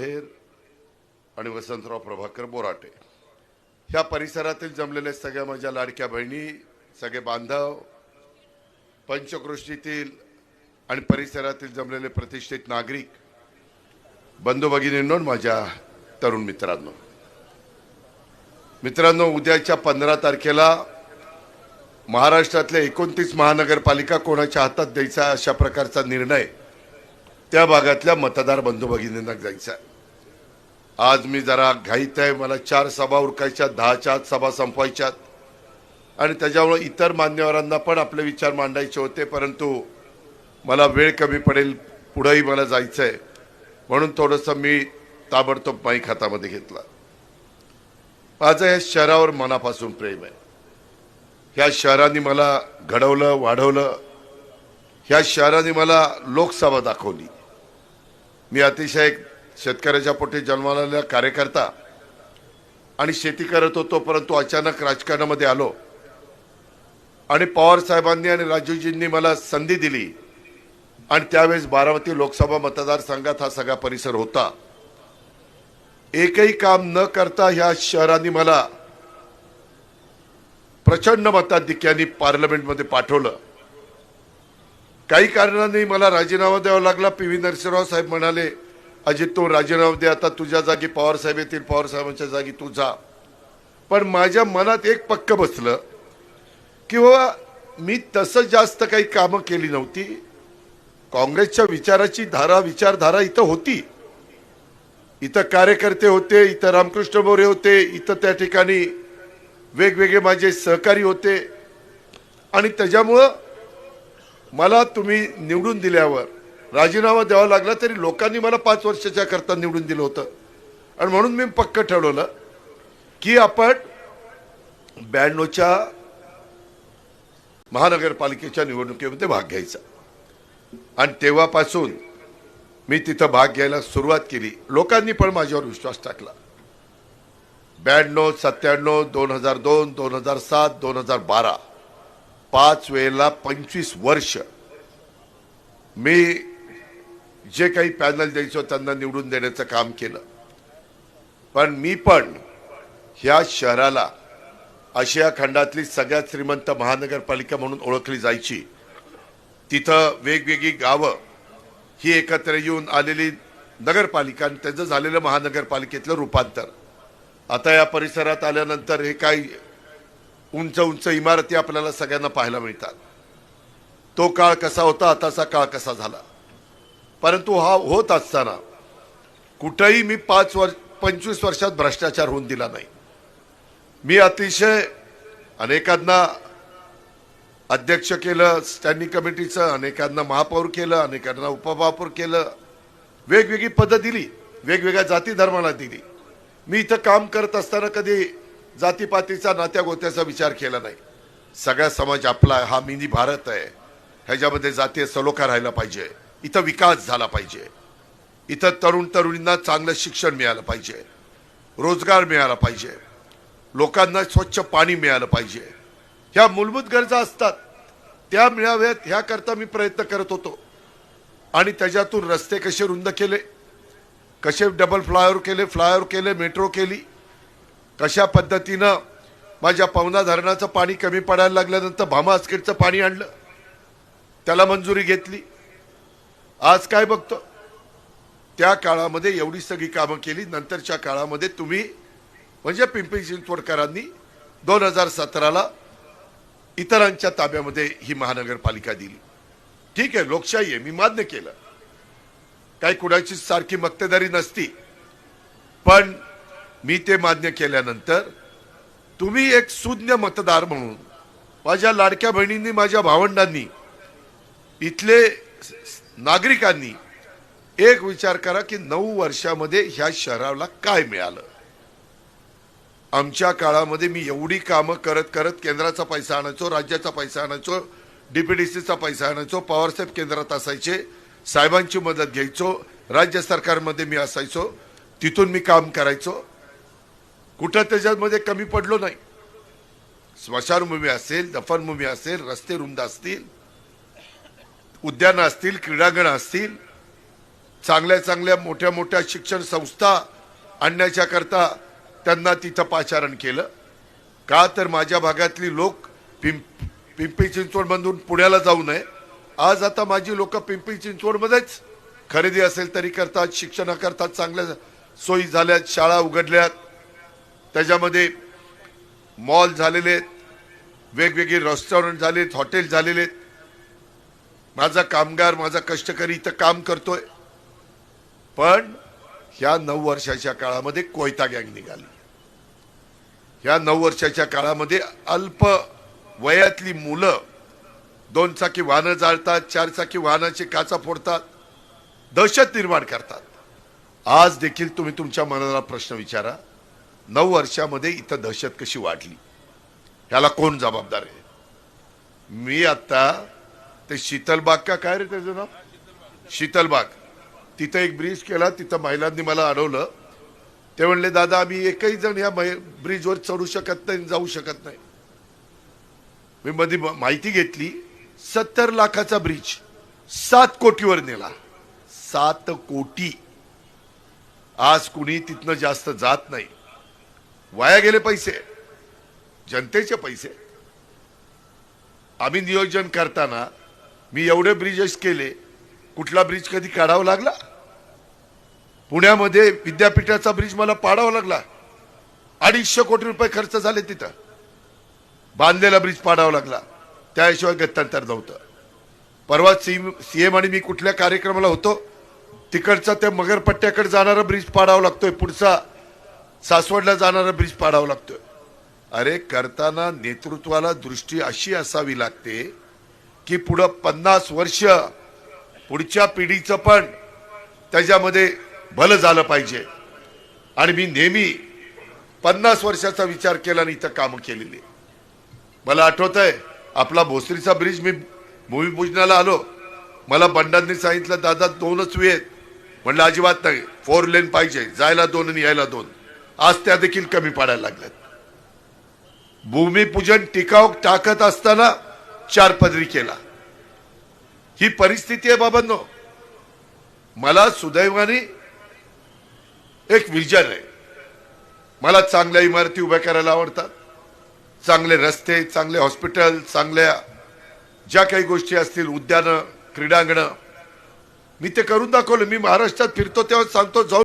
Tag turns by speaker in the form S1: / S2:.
S1: आणि वसंतराव प्रभाकर बोराटे. ह्या परिसरातील जमलेल्या सगळ्या माझ्या लाडक्या बहिणी सगळे बांधव पंचकृष्टीतील आणि परिसरातील जमलेले प्रतिष्ठित नागरिक बंधू भगिनींनो माझ्या तरुण मित्रांनो. मित्रांनो उद्याच्या पंधरा तारखेला महाराष्ट्रातल्या एकोणतीस महानगरपालिका कोणाच्या हातात द्यायचा अशा प्रकारचा निर्णय त्या भागातल्या मतदार बंधू भगिनींना जायचा आहे. आज मी जरा घाईत आहे मला चार सभा उरकायच्या दहाच्या आत सभा संपवायच्यात. आणि त्याच्यामुळे इतर मान्यवरांना पण आपले विचार मांडायचे होते परंतु मला वेळ कमी पडेल पुढंही मला जायचं आहे म्हणून थोडंसं मी ताबडतोब माईक हातामध्ये घेतला. माझं या शहरावर मनापासून प्रेम आहे. ह्या शहराने मला घडवलं वाढवलं. ह्या शहराने मला लोकसभा दाखवली. मी अतिशय शेतकऱ्याच्या पोटी जन्माला कार्यकर्ता आणि शेती करत होतो परंतु अचानक राजकारणामध्ये आलो. आणि पवार साहेबांनी आणि राजूजींनी मला संधी दिली. आणि त्यावेळेस बारामती लोकसभा मतदारसंघात हा सगळा परिसर होता. एकही काम न करता ह्या शहराने मला प्रचंड मताधिक्याने पार्लमेंटमध्ये पाठवलं. काही कारणांनी मला राजीनामा द्यावा लागला. पी व्ही नरसिंहराव साहेब म्हणाले अजित तू राजीनामा दे. आता तुझ्या जागी पवारसाहेब येतील पवारसाहेबांच्या जागी तू जा. पण माझ्या मनात एक पक्क बसलं किंवा मी तसं जास्त काही कामं केली नव्हती. काँग्रेसच्या विचाराची धारा विचारधारा इथं होती. इथं कार्यकर्ते होते इथं रामकृष्ण मोरे होते इथं त्या ठिकाणी वेगवेगळे माझे सहकारी होते. आणि त्याच्यामुळं मला तुम्ही निवडून दिल्यावर राजीनामा द्यावा लागला तरी लोकांनी मला पाच वर्षाच्या करता निवडून दिलं होतं. आणि म्हणून मी पक्क ठरवलं की आपण ब्याण्णवच्या महानगरपालिकेच्या निवडणुकीमध्ये भाग घ्यायचा. आणि तेव्हापासून मी तिथं भाग घ्यायला सुरुवात केली. लोकांनी पण माझ्यावर विश्वास टाकला. ब्याण्णव सत्त्याण्णव दोन हजार दोन दोन हजार सात दोन हजार बारा. पाच वेळेला पंचवीस वर्ष मी जे काही पॅनल द्यायचो त्यांना निवडून देण्याचं काम केलं. पण मी पण ह्या शहराला आशिया खंडातली सगळ्यात श्रीमंत महानगरपालिका म्हणून ओळखली जायची. तिथं वेगवेगळी गावं ही एकत्र येऊन आलेली नगरपालिका आणि त्याचं झालेलं महानगरपालिकेतलं रूपांतर. आता या परिसरात आल्यानंतर हे काही उंच उंच इमारती आपल्याला सगळ्यांना पाहायला मिळतात. तो काळ कसा होता आताचा काळ कसा झाला? परंतु हा होत असताना कुठंही मी पाच वर्ष पंचवीस वर्षात भ्रष्टाचार होऊन दिला नाही. मी अतिशय अनेकांना अध्यक्ष केलं स्टँडिंग कमिटीचं अनेकांना महापौर केलं अनेकांना उपमहापौर केलं. वेगवेगळी पदं दिली वेगवेगळ्या जाती धर्माला दिली. मी इथं काम करत असताना कधी जातीपातीचा नात्या गोत्याचा विचार केला नाही. सगळा समाज आपला आहे, हा मिनी भारत आहे. ह्याच्यामध्ये जातीय सलोखा राहायला पाहिजे. इथं विकास झाला पाहिजे. इथं तरुण तरुणींना चांगलं शिक्षण मिळालं पाहिजे. रोजगार मिळाला पाहिजे. लोकांना स्वच्छ पाणी मिळालं पाहिजे. ह्या मूलभूत गरजा असतात. त्या मिळाव्यात ह्याकरता मी प्रयत्न करत होतो. आणि त्याच्यातून रस्ते कसे रुंद केले? कसे डबल फ्लायओव्हर केले? फ्लायओव्हर केले? मेट्रो केली? कशा पद्धतीनं माझ्या पवना धरणाचं पाणी कमी पडायला लागल्यानंतर भामा आस्केटचं पाणी आणलं? त्याला मंजुरी घेतली. आज काय बघतो? त्या काळामध्ये एवढी सगळी कामं केली नंतरच्या काळामध्ये तुम्ही म्हणजे पिंपरी चिंचवडकरांनी दोन हजार सतराला इतरांच्या ताब्यामध्ये ही महानगरपालिका दिली. ठीक आहे लोकशाही आहे मी मान्य केलं. काही कुणाची सारखी मक्तेदारी नसती. पण मी ते मान्य केल्यानंतर तुम्ही एक सुज्ञ मतदार म्हणून माझ्या लाडक्या बहिणींनी माझ्या भावंडांनी इथले नागरिकांनी एक विचार करा की नऊ वर्षामध्ये ह्या शहराला काय मिळालं? आमच्या काळामध्ये मी एवढी कामं करत करत केंद्राचा पैसा आणायचो राज्याचा पैसा आणायचो डीपीडीसीचा पैसा आणायचो पवारसाहेब केंद्रात असायचे साहेबांची मदत घ्यायचो राज्य सरकारमध्ये मी असायचो तिथून मी काम करायचो. कुठं त्याच्यामध्ये कमी पडलो नाही. स्मशानभूमी असेल दफनभूमी असेल रस्ते रुंद असतील उद्यानं असतील क्रीडांगण असतील चांगल्या चांगल्या मोठ्या मोठ्या शिक्षण संस्था आणण्याच्या करता त्यांना तिथं पाचारण केलं. का तर माझ्या भागातली लोक पिंप पिंपरी चिंचवडमधून पुण्याला जाऊ नये. आज आता माझी लोक पिंपरी चिंचवडमध्येच खरेदी असेल तरी करतात शिक्षणाकरता चांगल्या सोयी झाल्यात शाळा उघडल्यात. त्याच्यामध्ये मॉल झालेले आहेत वेगवेगळे रेस्टॉरंट झालेत हॉटेल झालेले आहेत. माझा कामगार माझा कष्टकरी इथं काम करतोय. पण ह्या नऊ वर्षाच्या काळामध्ये कोयता गँग निघाली. ह्या नऊ वर्षाच्या काळामध्ये अल्प वयातली मुलं दोन चाकी वाहनं जाळतात चार चाकी वाहनाची काचा फोडतात दहशत निर्माण करतात. आज देखील तुम्ही तुमच्या मनाला प्रश्न विचारा नऊ वर्षामध्ये इथं दहशत कशी वाढली? ह्याला कोण जबाबदार आहे? मी आता ते शीतलबाग का? काय रे त्याचं नाव? शीतलबाग. तिथं एक ब्रिज केला तिथं महिलांनी मला अडवलं. ते म्हणले दादा आम्ही एकही जण या ब्रिजवर चढू शकत नाही जाऊ शकत नाही. मी मध्ये माहिती घेतली. सत्तर लाखाचा ब्रिज सात कोटीवर नेला. सात कोटी. आज कुणी तिथनं जास्त जात नाही. वाया गेले पैसे. जनतेचे पैसे. आम्ही नियोजन करताना मी एवढे ब्रिजेस केले कुठला ब्रिज कधी काढावा लागला? पुण्यामध्ये विद्यापीठाचा ब्रिज मला पाडावा लागला. अडीचशे कोटी रुपये खर्च झाले तिथं. बांधलेला ब्रिज पाडावा लागला. त्याशिवाय गत्तांतर नव्हतं. परवा सीएम सीएम आणि मी कुठल्या कार्यक्रमाला होतो तिकडचा त्या मगरपट्ट्याकडे जाणारा ब्रिज पाडावा लागतोय. पुढचा सासवडला जाणारा ब्रिज पाडावा लागतोय. अरे करताना नेतृत्वाला दृष्टी अशी असावी लागते की पुढं पन्नास वर्ष पुढच्या पिढीचं पण त्याच्यामध्ये भलं झालं पाहिजे. आणि मी नेहमी पन्नास वर्षाचा विचार केला आणि इथं कामं केलेली. मला आठवत आहे आपला भोसरीचा ब्रिज मी भूमिपूजनाला आलो. मला बंडांनी सांगितलं दादा दोनच वे आहेत म्हणलं अजिबात नाही फोर लेन पाहिजे जायला दोन आणि यायला दोन. आज त्या देखील कमी पाडायला लागल्यात. भूमिपूजन टिकाव टाकत असताना चार पदरी केला. ही परिस्थिती आहे बाबांनो. मला सुदैवाने एक विजन आहे. मला चांगल्या इमारती उभ्या करायला आवडतात. चांगले रस्ते चांगले हॉस्पिटल चांगल्या ज्या काही गोष्टी असतील उद्यानं क्रीडांगणं. मी ते करून दाखवलं. मी महाराष्ट्रात फिरतो तेव्हा सांगतो जाऊ